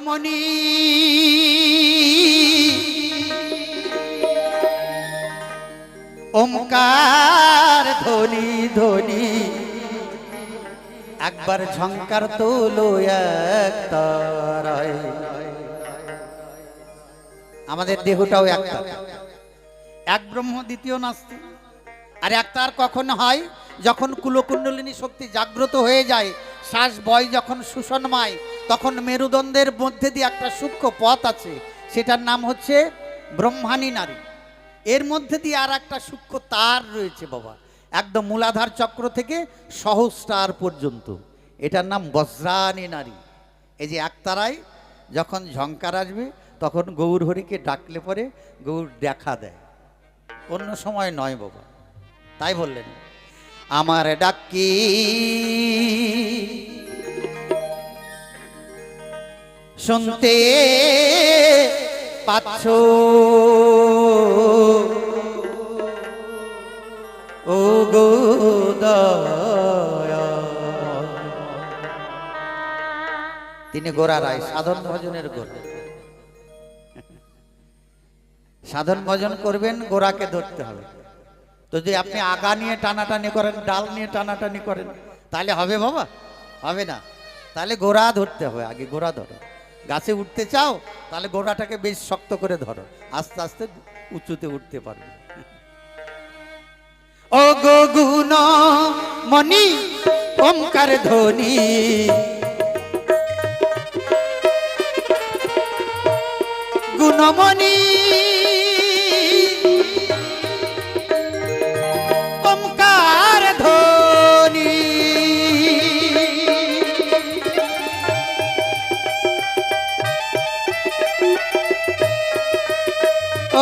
গুণমণি ওমকার ধ্বনি ধ্বনি। একবার ঝঙ্কার তোলো এক তারায়। আমাদের দেহটাও একটা এক ব্রহ্ম, দ্বিতীয় নাস্তি। আর এক তার কখন হয়? যখন কুলকুণ্ডলিনী শক্তি জাগ্রত হয়ে যায়, শ্বাস বয় যখন সুষন্মায় তখন মেরুদণ্ডের মধ্যে দিয়ে একটা সূক্ষ্ম পথ আছে, সেটার নাম হচ্ছে ব্রহ্মাণী নারী। এর মধ্যে দিয়ে আর একটা সূক্ষ্ম তার রয়েছে বাবা, একদম মূলাধার চক্র থেকে সহস্রার পর্যন্ত। এটার নাম বজ্রানী নারী। এই যে একতারায় যখন ঝঙ্কার আসবে, তখন গৌর হরিকে ডাকলে পরে গৌর দেখা দেয়। অন্য সময় নয় বাবা, তাই বললেন, আমার ডাকি শুনতে পাচ্ছ। ও গো। তিনি গোড়া রায়, সাধন ভজনের গোড়া সাধন ভজন করবেন গোড়াকে ধরতে হবে। তো যদি আপনি আগা নিয়ে টানাটানি করেন, ডাল নিয়ে টানাটানি করেন, তাহলে হবে বাবা? হবে না। তাহলে গোড়া ধরতে হবে, আগে গোড়া ধরো। গাছে উঠতে চাও, তাহলে গোড়াটাকে বেশ শক্ত করে ধরো। আস্তে আস্তে উঁচুতে উঠতে পারবে। ও গুণ মণি, ওমকার ধ্বনি। গুণমণি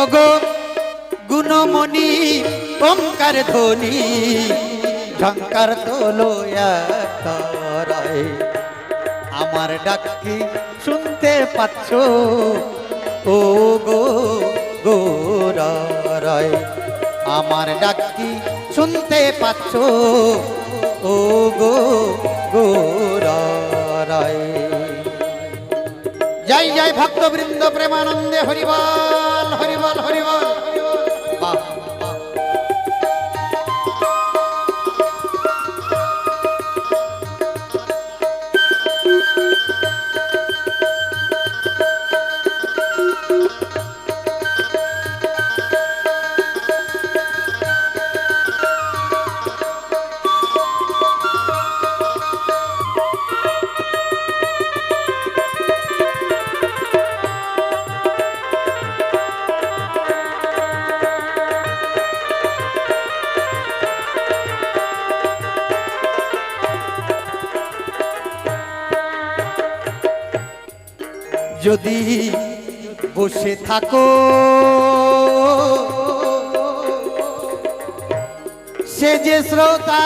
ওগো গুণমণি, ওমকার ধ্বনি, ঝঙ্কার তোলো আমার ডাকি শুনতে পাচ্ছ, ও গো গোরায় আমার ডাকি শুনতে পাচ্ছ, ও গো গোরায় জয় জয় ভক্তবৃন্দ প্রেমানন্দে হরিবল হরিবল হরিবল। বসে থাকো। সে যে শ্রোতা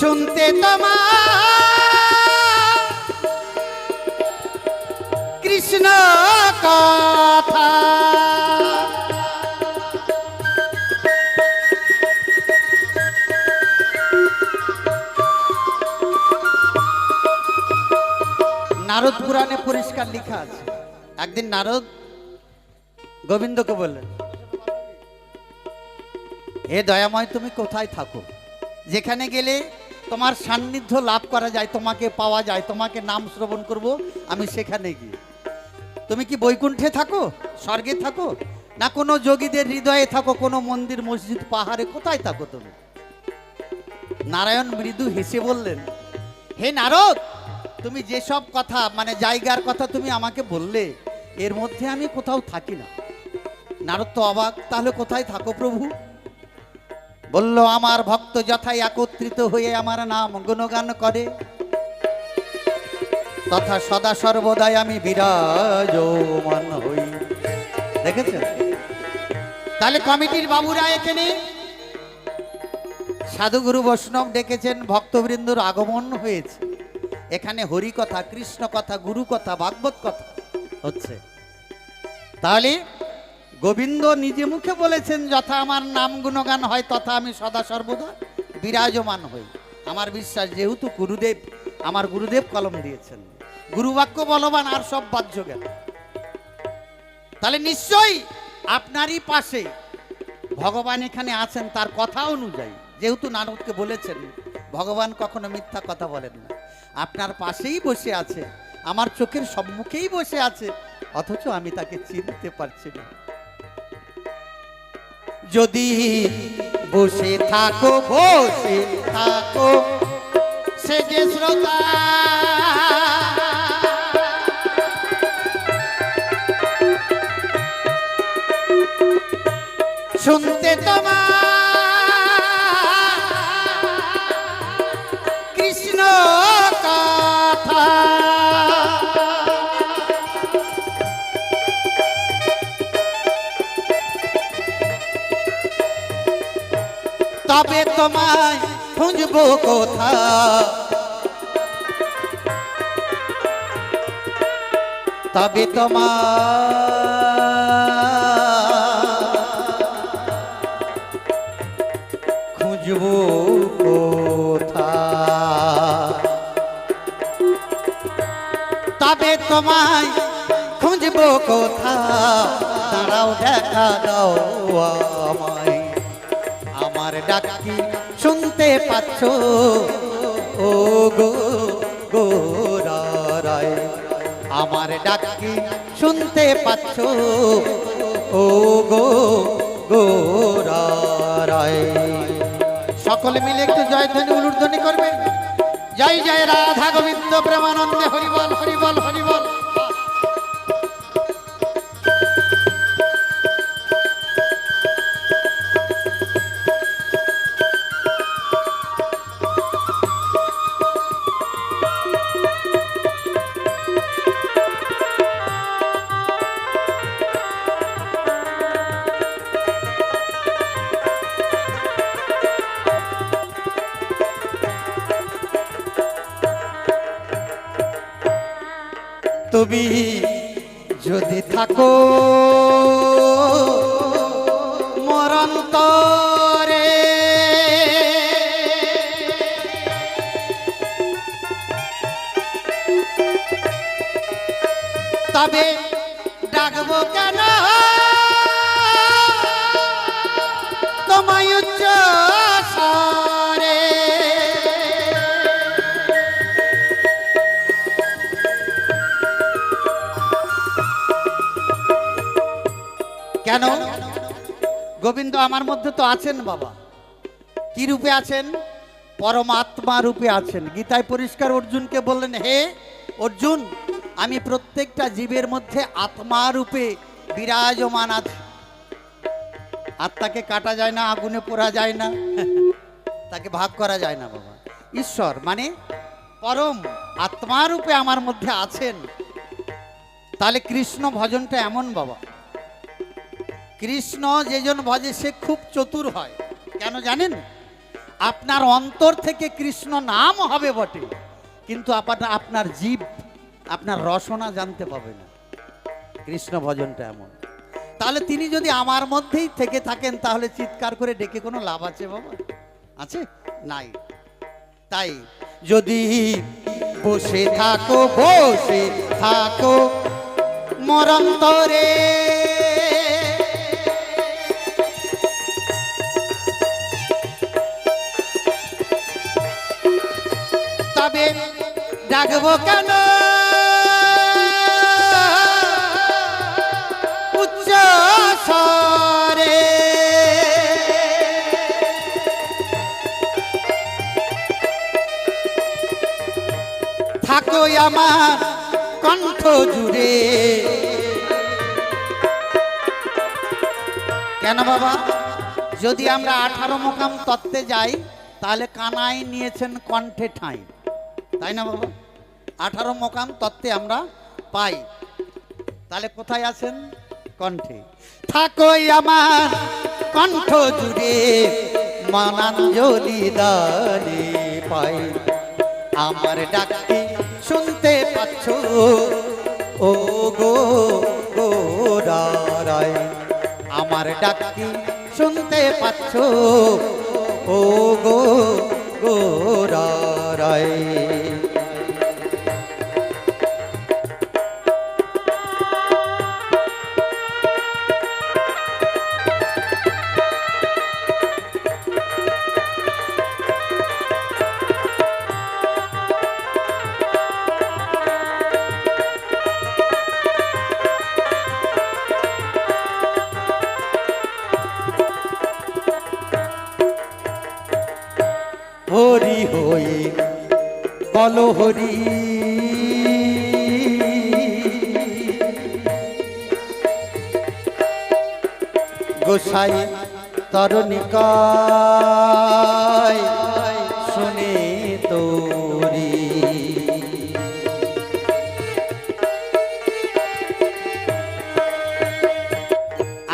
শুনতে তোমার কৃষ্ণ কথা। নারদ পুরাণে পরিষ্কার লেখা আছে। একদিন নারদ গোবিন্দকে বললেন, হে দয়াময়, তুমি কোথায় থাকো? যেখানে গেলে তোমার সান্নিধ্য লাভ করা যায়, তোমাকে পাওয়া যায়, তোমাকে নাম শ্রবণ করব, আমি সেখানে গিয়ে। তুমি কি বৈকুণ্ঠে থাকো? স্বর্গে থাকো? না কোনো যোগীদের হৃদয়ে থাকো? কোনো মন্দির, মসজিদ, পাহাড়ে কোথায় থাকো তুমি? নারায়ণ মৃদু হেসে বললেন, হে নারদ তুমি যেসব কথা মানে জায়গার কথা তুমি আমাকে বললে, এর মধ্যে আমি কোথাও থাকি না। নারদ তো অবাক, তাহলে কোথায় থাকো প্রভু? বলল, আমার ভক্ত যথাই একত্রিত হয়ে আমার নাম গুণগান করে। তথা সদা সর্বদাই আমি বিরাজমান হই। দেখেছেন? তাহলে কমিটির বাবুরা এখানে? সাধুগুরু বৈষ্ণব ডেকেছেন, ভক্তবৃন্দর আগমন হয়েছে। এখানে হরি কথা, কৃষ্ণ কথা, গুরু কথা, ভাগবত কথা হচ্ছে। তাহলে গোবিন্দ নিজে মুখে বলেছেন, যথা আমার নাম গুণগান হয়, তথা আমি সদা সর্বদা বিরাজমান হই। আমার বিশ্বাস, যেহেতু গুরুদেব, আমার গুরুদেব কলম দিয়েছেন। গুরুবাক্য বলবান, আর সব বাহ্য জ্ঞান তাহলে নিশ্চয়ই আপনারই পাশে ভগবান এখানে আছেন, তার কথা অনুযায়ী। যেহেতু নারদকে বলেছেন, ভগবান কখনো মিথ্যা কথা বলেন না। আপনার পাশেই বসে আছে। আমার চোখের সম্মুখেই বসে আছে। অথচ আমি তাকে চিনতে পারছি না। যদি বসে থাকো বসে থাকো, সে যে শ্রোতা তোমায় খুঁজবো কোথা তবে তোমার খুঁজবো কোথা তবে তোমায় খুঁজবো কোথা দাঁড়াও, দেখা দাও আমায়। আমার ডাকি শুনতে পাচ্ছ। ও গো গোরায় আমার ডাকি শুনতে পাচ্ছ। ও গো গোরায় সকলে মিলে একটু জয়ধ্বনি, উলুধ্বনি করবে। জয় জয়, রাধা গোবিন্দ, প্রেমানন্দে হরিবল হরিবল। তুমি যদি থাকো মরন্তরে। তবে কেন? গোবিন্দ আমার মধ্যে তো আছেন বাবা। কি রূপে আছেন? পরমাত্মা রূপে আছেন। গীতায় পরিষ্কার অর্জুনকে বললেন, হে অর্জুন, আমি প্রত্যেকটা জীবের মধ্যে আত্মা রূপে বিরাজমান আছি। আত্মাকে কাটা যায় না, আগুনে পোড়া যায় না। তাকে ভাগ করা যায় না বাবা। ঈশ্বর মানে পরম আত্মা রূপে আমার মধ্যে আছেন। তাহলে কৃষ্ণ ভজনটা এমন বাবা। কৃষ্ণ যেজন ভজে, সে খুব চতুর হয়। কেন জানেন? আপনার অন্তর থেকে কৃষ্ণ নাম হবে বটে, কিন্তু আপনার আপনার জীব, আপনার রসনা জানতে পাবে না। কৃষ্ণ ভজনটা এমন। তাহলে তিনি যদি আমার মধ্যেই থেকে থাকেন, তাহলে চিৎকার করে ডেকে কোনো লাভ আছে বাবা? আছে? নাই। তাই যদি বসে থাকো বসে থাকো, মরন্তরে ডাকবো কেন? উচ্চ স্বরে। থাকো আমার কণ্ঠ জুড়ে। কেন বাবা? যদি আমরা আঠারো মোকাম তত্ত্বে যাই, তাহলে কানাই নিয়েছেন কণ্ঠে ঠাঁই। তাই না বাবা? আঠারো মোকাম তত্ত্বে আমরা পাই। তাহলে কোথায় আছেন? কণ্ঠে। থাকোই আমার কণ্ঠ জুড়ে মানাঞ্জলি দানে পাই। আমার ডাকটি শুনতে পাচ্ছ ও গো গোরায় আমার ডাক শুনতে পাচ্ছ ও গো গোরারায়। গোসাই তরণিকায় শুনে তোরি।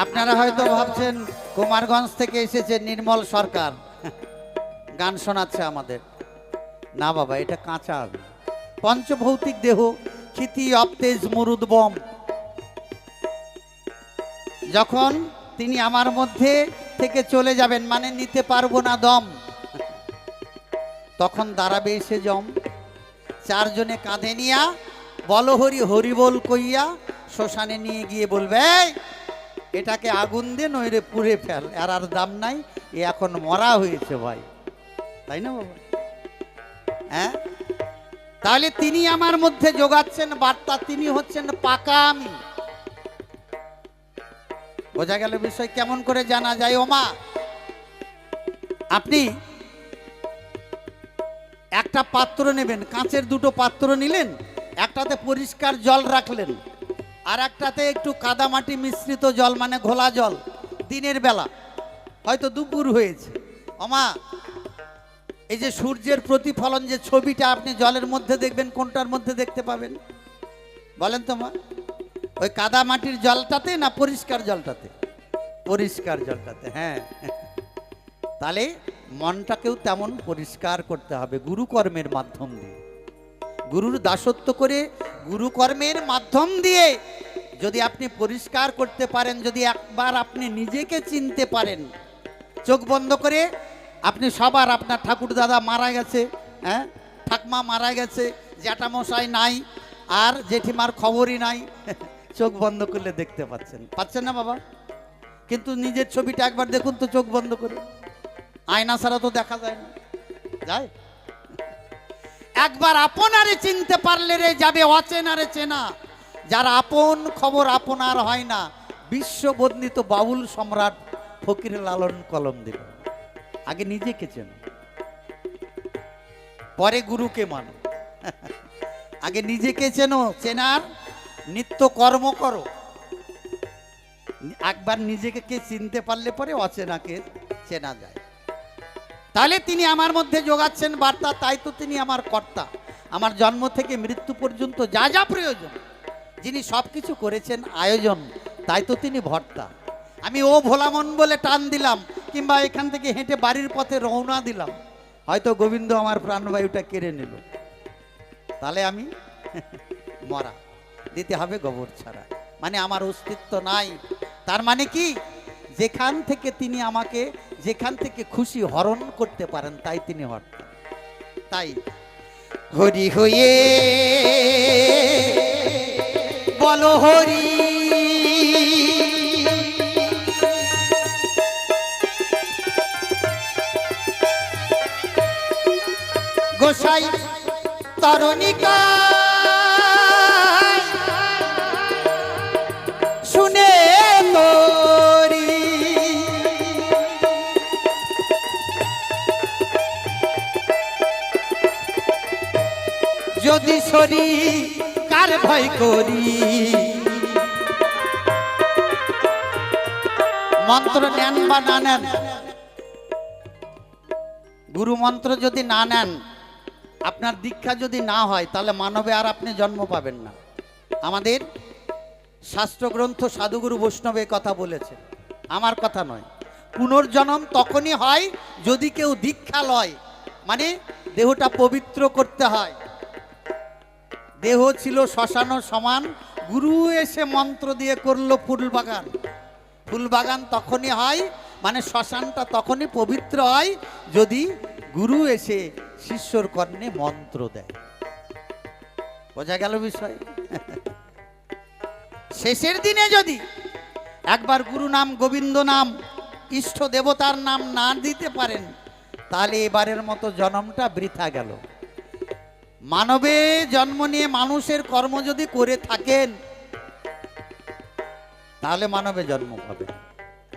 আপনারা হয়তো ভাবছেন, কুমারগঞ্জ থেকে এসেছে নির্মল সরকার। গান শোনাচ্ছে আমাদের। না বাবা, এটা কাঁচা। পঞ্চভৌতিক দেহ, ক্ষিতি, অপতেজ, মরুদ, বম। যখন তিনি আমার মধ্যে থেকে চলে যাবেন মানে নিতে পারব না দম। তখন দাঁড়াবে এসে জম। চারজনে কাঁধে নিয়া বলহরি হরিবল কইয়া শ্মশানে নিয়ে গিয়ে বলবে এটাকে আগুন দিয়ে নইরে পুড়ে ফেল। আর আর দাম নাই, এ এখন মরা হয়েছে ভাই। তাই না বাবা? হ্যাঁ? তাহলে তিনি আমার মধ্যে যোগাচ্ছেন বার্তা, তিনি হচ্ছেন পাকা আমি। বোঝা গেল বিষয়, কেমন করে জানা যায়? ওমা, আপনি একটা পাত্র নেবেন, কাঁচের দুটো পাত্র নিলেন, একটাতে পরিষ্কার জল রাখলেন, আর একটাতে একটু কাদামাটি মিশ্রিত জল মানে ঘোলা জল, দিনের বেলা। হয়তো দুপুর হয়েছে। ওমা, এই যে সূর্যের প্রতিফলন যে ছবিটা আপনি জলের মধ্যে দেখবেন, কোনটার মধ্যে দেখতে পাবেন? বলেন তো মা। ওই কাদা মাটির জলটাতে না পরিষ্কার জলটাতে? পরিষ্কার জলটাতে হ্যাঁ। তাহলে মনটাকেও তেমন পরিষ্কার করতে হবে গুরুকর্মের মাধ্যম দিয়ে। গুরুর দাসত্ব করে গুরুকর্মের মাধ্যম দিয়ে যদি আপনি পরিষ্কার করতে পারেন, যদি একবার আপনি নিজেকে চিনতে পারেন, চোখ বন্ধ করে আপনি সবার আপনার ঠাকুর দাদা মারা গেছে হ্যাঁ? ঠাকমা মারা গেছে, জ্যাঠামশাই নাই, আর জেঠিমার খবরই নাই। চোখ বন্ধ করলে দেখতে পাচ্ছেন। পাচ্ছেন না বাবা? কিন্তু নিজের ছবিটা একবার দেখুন তো চোখ বন্ধ করে। আয়না ছাড়া তো দেখা যায় না। যায় একবার আপনারে চিনতে পারলে রে যাবে অচেনারে চেনা। যার আপন খবর আপনার হয় না। বিশ্ব বর্ণিত বাউল সম্রাট ফকির লালন কলম দিল। আগে নিজেকে চেন। পরে গুরুকে মানো। আগে নিজেকে চেনো চেনার নিত্য কর্ম করো। একবার নিজেকে কে চিনতে পারলে পরে অচেনাকে চেনা যায়। তাহলে তিনি আমার মধ্যে যোগাচ্ছেন বার্তা, তাই তো তিনি আমার কর্তা। আমার জন্ম থেকে মৃত্যু পর্যন্ত যা যা প্রয়োজন, যিনি সব কিছু করেছেন আয়োজন, তাই তো তিনি ভর্তা। আমি ও ভোলামন বলে টান দিলাম, কিংবা এখান থেকে হেঁটে বাড়ির পথে রওনা দিলাম। হয়তো গোবিন্দ আমার প্রাণবায়ুটা কেড়ে নিল। তাহলে আমি মরা। দিতে হবে গোবর ছাড়া। মানে আমার অস্তিত্ব নাই। তার মানে কি? যেখান থেকে তিনি আমাকে, যেখান থেকে খুশি হরণ করতে পারেন, তাই তিনি হর্তা তাই। হরি হয়ে বলো হরি। গোসাই তরণিকা সরি কার ভয় করি? মন্ত্র নেন বা না নেন? গুরু মন্ত্র যদি না নেন, আপনার দীক্ষা যদি না হয়, তাহলে মানবে আর আপনি জন্ম পাবেন না। আমাদের শাস্ত্রগ্রন্থ সাধুগুরু বৈষ্ণব কথা বলেছে। আমার কথা নয়। পুনর্জন্ম তখনই হয় যদি কেউ দীক্ষা লয়। মানে দেহটা পবিত্র করতে হয়। দেহ ছিল শ্মশান সমান। গুরু এসে মন্ত্র দিয়ে করল ফুল বাগান ফুলবাগান তখনই হয় মানে শ্মশানটা তখনই পবিত্র হয় যদি গুরু এসে শিষ্যর কর্ণে মন্ত্র দেয়। বোঝা গেল বিষয়? শেষের দিনে যদি একবার গুরু নাম, গোবিন্দ নাম, ইষ্ট দেবতার নাম না দিতে পারেন, তাহলে এবারের মতো জন্মটা বৃথা গেল। মানবে জন্ম নিয়ে মানুষের কর্ম যদি করে থাকেন তাহলে মানবে জন্ম পাবে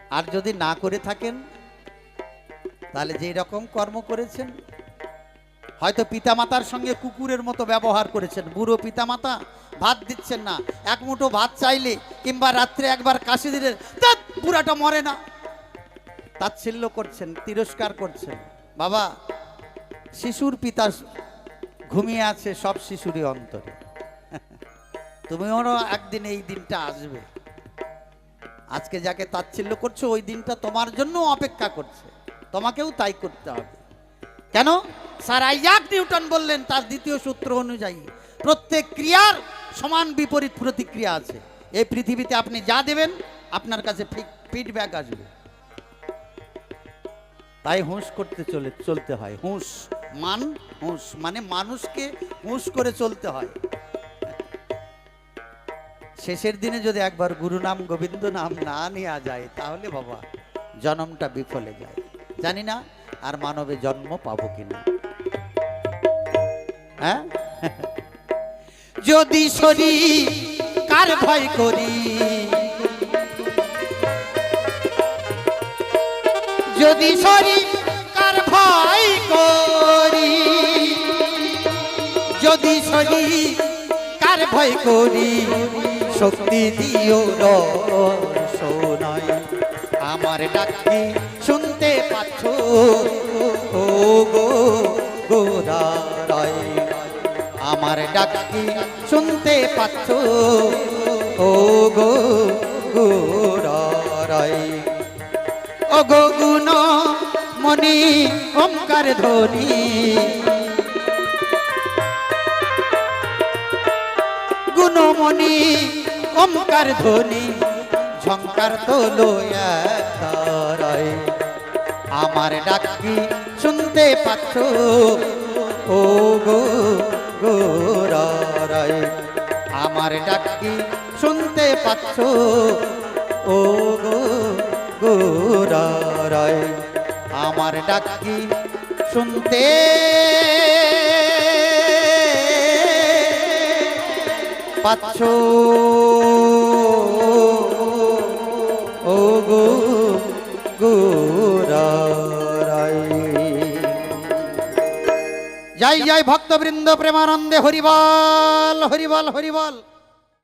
আর যদি না করে থাকেন তাহলে যেই রকম কর্ম করেছেন হয়তো পিতামাতার সঙ্গে কুকুরের মতো ব্যবহার করেছেন। বুড়ো পিতামাতা ভাত দিচ্ছেন না। এক মুঠো ভাত চাইলে কিংবা রাত্রে একবার কাশি দিলে "ধ্যাৎ, বুড়াটা মরে না। তাচ্ছিল্য করছেন তিরস্কার করছেন। বাবা শিশুর পিতা ঘুমিয়ে আছে সব শিশুরই অন্তরে। তুমিও একদিন এই দিনটা আসবে। আজকে যাকে তাচ্ছিল্য করছ, ওই দিনটা তোমার জন্য অপেক্ষা করছে। তোমাকেও তাই করতে হবে। কেন? স্যার আইজাক নিউটন বললেন, তার দ্বিতীয় সূত্র অনুযায়ী প্রত্যেক ক্রিয়ার সমান বিপরীত প্রতিক্রিয়া আছে। এই পৃথিবীতে আপনি যা দেবেন, আপনার কাছে ফিডব্যাক আসবে। তাই হুঁশ করতে চলে, চলতে হয়, হুঁশ। মান হুঁশ মানে মানুষকে হুঁশ করে চলতে হয়। শেষের দিনে যদি একবার গুরু নাম, গোবিন্দ নাম না নেওয়া যায়, তাহলে বাবা জন্মটা বিফলে যায়। জানি না আর মানবে জন্ম পাবো কিনা। হ্যাঁ? যদি শরীর কার ভয় করি, যদি শরীর কার ভয় করি যদি শরীর কার ভয় করি? শক্তি দিও সোনাই আমার ডাকি শুনতে পাচ্ছ ও গো গোরাই আমার ডাকি শুনতে পাচ্ছ ও গো গোরাই ও গো গুণ, মনি, ওমকার ধ্বনি। গুণমণি ওমকার ধ্বনি ঝঙ্কার তোলো তারাই আমার ডাকি শুনতে পাচ্ছ ও গো গোরাই আমার ডাকি শুনতে পাচ্ছ ও গো গোরাই আমার ডাকি শুনতে পাচ্ছ? ও গো জয় জয় ভক্তবৃন্দ প্রেমানন্দে হরিবল হরিবল হরিবল।